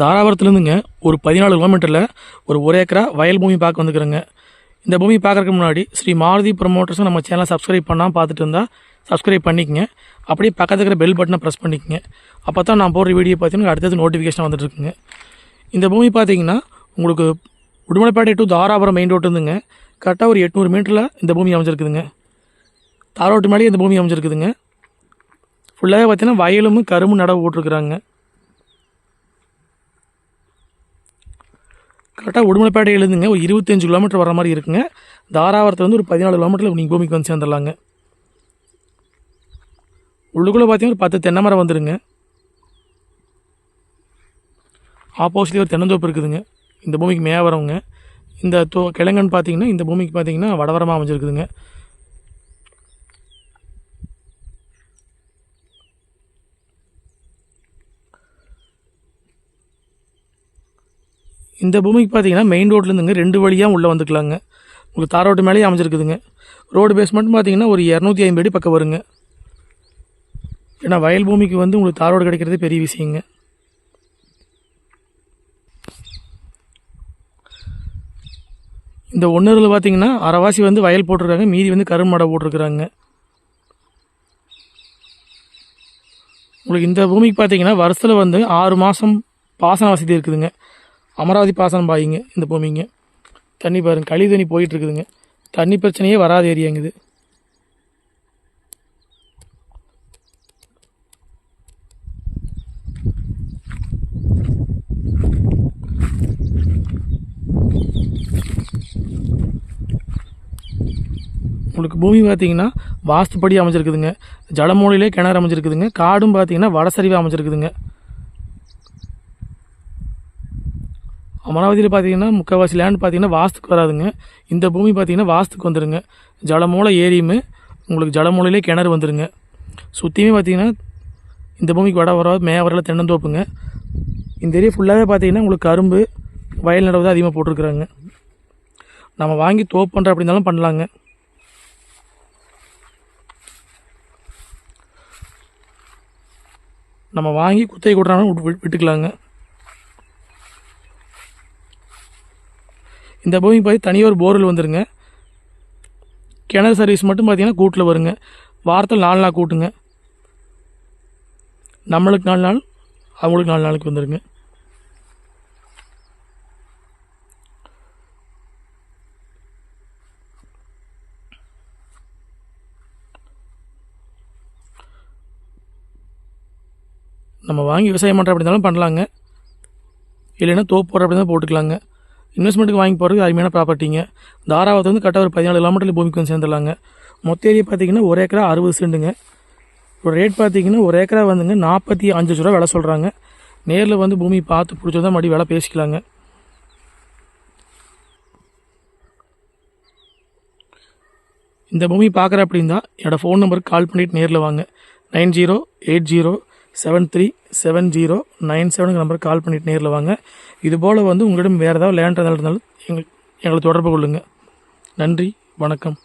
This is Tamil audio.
தாராபுரத்துலேருந்துங்க ஒரு பதினாலு கிலோமீட்டரில் ஒரு ஒரு ஏக்கரா வயல் பூமி பார்க்க வந்துக்கிறேங்க. இந்த பூமி பார்க்கறதுக்கு முன்னாடி ஸ்ரீ மாருதி ப்ரொமோட்டர்ஸும் நம்ம சேனலை சப்ஸ்கிரைப் பண்ணால் பார்த்துட்டு இருந்தால் சப்ஸ்கிரைப் பண்ணிக்கங்க. அப்படியே பக்கத்தில் இருக்கிற பெல் பட்டனை ப்ரெஸ் பண்ணிக்கங்க. அப்போ தான் நான் போடுற வீடியோ பார்த்தீங்கன்னா அடுத்தது நோட்டிஃபிகேஷன் வந்துட்டுருக்குங்க. இந்த பூமி பார்த்தீங்கன்னா உங்களுக்கு Udumalaipettai to Dharapuram main road இருந்துங்க. கரெக்டாக ஒரு எட்நூறு மீட்டரில் இந்த பூமி அமைஞ்சிருக்குதுங்க. தாரோட்டு மேலேயே இந்த பூமி அமைஞ்சிருக்குதுங்க. ஃபுல்லாகவே பார்த்தீங்கன்னா வயலும் கரும்பு நடவு போட்டிருக்குறாங்க. கரெக்டாக உடுமலைப்பேட்டையிலேருந்துங்க ஒரு இருபத்தஞ்சு கிலோமீட்டர் வர மாதிரி இருக்குங்க. தாராவரத்துலேருந்து ஒரு பதினாலு கிலோமீட்டரில் நீங்கள் பூமிக்கு வந்து சேர்ந்துடலாங்க. உள்ளுக்குள்ளே பார்த்தீங்கன்னா ஒரு பத்து தென்னை மரம் வந்துடுங்க ஆப்போசிட்லேயே ஒரு தென்னந்தோப்பு இருக்குதுங்க. இந்த பூமிக்கு மேவரவங்க. இந்த தோ கிழங்குன்னு பார்த்தீங்கன்னா இந்த பூமிக்கு பார்த்தீங்கன்னா வடவரமாக அமைஞ்சிருக்குதுங்க. இந்த பூமிக்கு பார்த்தீங்கன்னா மெயின் ரோட்லேருந்துங்க ரெண்டு வழியாக உள்ளே வந்துக்கலாங்க. உங்களுக்கு தார் ரோட்டு மேலேயே அமைஞ்சிருக்குதுங்க. ரோடு பேஸ்மெண்ட் பார்த்தீங்கன்னா ஒரு இரநூத்தி ஐம்பது அடி பக்கம் வருங்க. ஏன்னா வயல் பூமிக்கு வந்து உங்களுக்கு தார் ரோடு கிடைக்கிறதே பெரிய விஷயங்க. இந்த ஒன்றரில் பார்த்தீங்கன்னா அரைவாசி வந்து வயல் போட்டிருக்காங்க. மீதி வந்து கருமடை போட்டிருக்கிறாங்க. உங்களுக்கு இந்த பூமிக்கு பார்த்தீங்கன்னா வருஷத்தில் வந்து ஆறு மாதம் பாசன வசதி இருக்குதுங்க. அமராவதி பாசனம் பாயிங்க இந்த பூமிங்க. தண்ணி பாருங்க கழி தண்ணி போயிட்டுருக்குதுங்க. தண்ணி பிரச்சனையே வராத ஏரியாங்க இது. உங்களுக்கு பூமி பார்த்தீங்கன்னா வாஸ்துப்படி அமைஞ்சிருக்குதுங்க. ஜலமூலையிலே கிணறு அமைஞ்சிருக்குதுங்க. காடும் பார்த்தீங்கன்னா வடசரிவாக அமைஞ்சிருக்குதுங்க. அமராவதியில் பார்த்தீங்கன்னா முக்கால்வாசி லேண்ட் பார்த்தீங்கன்னா வாஸ்துக்கு வராதுங்க. இந்த பூமி பார்த்தீங்கன்னா வாஸ்துக்கு வந்துடுங்க ஜலமூலை ஏரியுமே உங்களுக்கு ஜலமூலையிலே கிணறு வந்துருங்க. சுற்றியுமே பார்த்தீங்கன்னா இந்த பூமிக்கு வட வர மேவரில் தென்னந்தோப்புங்க. இந்த ஏரியா ஃபுல்லாகவே பார்த்தீங்கன்னா உங்களுக்கு கரும்பு வயல் நடவு தான் அதிகமாக போட்டிருக்குறாங்க. நம்ம வாங்கி தோப்பு பண்ணுற அப்படி இருந்தாலும் பண்ணலாங்க. நம்ம வாங்கி குத்தகை கொடுறாங்க விட்டுக்கலாங்க. இந்த பூமி பார்த்து தனியாக ஒரு போர்வெல் வந்துருங்க. கிணறு சர்வீஸ் மட்டும் பார்த்தீங்கன்னா கூட்டில் வருங்க. வாரத்தில் நாலு நாள் கூட்டுங்க. நம்மளுக்கு நாலு நாள் அவங்களுக்கு நாலு நாளைக்கு வந்துடுங்க நம்ம வாங்கி விவசாயம் பண்ணுற அப்படி இருந்தாலும் பண்ணலாங்க. இல்லைன்னா தோப்பு போடுற அப்படி இருந்தாலும் போட்டுக்கலாங்க. இன்வெஸ்ட்மெண்ட்டுக்கு வாங்கி போகிறதுக்கு அருமையான ப்ராப்பர்ட்டிங்க. தாராவத்தை வந்து கரெக்டாக ஒரு பதினாலு கிலோமீட்டர் பூமிக்கு வந்து சேர்ந்துடலாங்க. மொத்த ஏரியா பார்த்தீங்கன்னா ஒரு ஏக்கரா அறுபது சென்ட்டுங்க ஒரு ரேட் பார்த்தீங்கன்னா ஒரு ஏக்கரா வந்துங்க நாற்பத்தி அஞ்சு லட்ச ரூபா விலை சொல்கிறாங்க நேரில் வந்து பூமி பார்த்து பிடிச்சதா மறுபடி விலை பேசிக்கலாங்க. இந்த பூமி பார்க்குற அப்படின்னா என்னோடய ஃபோன் நம்பருக்கு கால் பண்ணிவிட்டு நேரில் வாங்க. Nine zero eight zero seven three seven zero nine செவனுக்கு நம்பருக்கு கால் பண்ணிவிட்டு நேரில் வாங்க. இதுபோல் வந்து உங்களிடம் வேறு ஏதாவது லேண்ட் இருந்தாலும் எங்களுக்கு எங்களை தொடர்பு கொள்ளுங்கள் நன்றி வணக்கம்.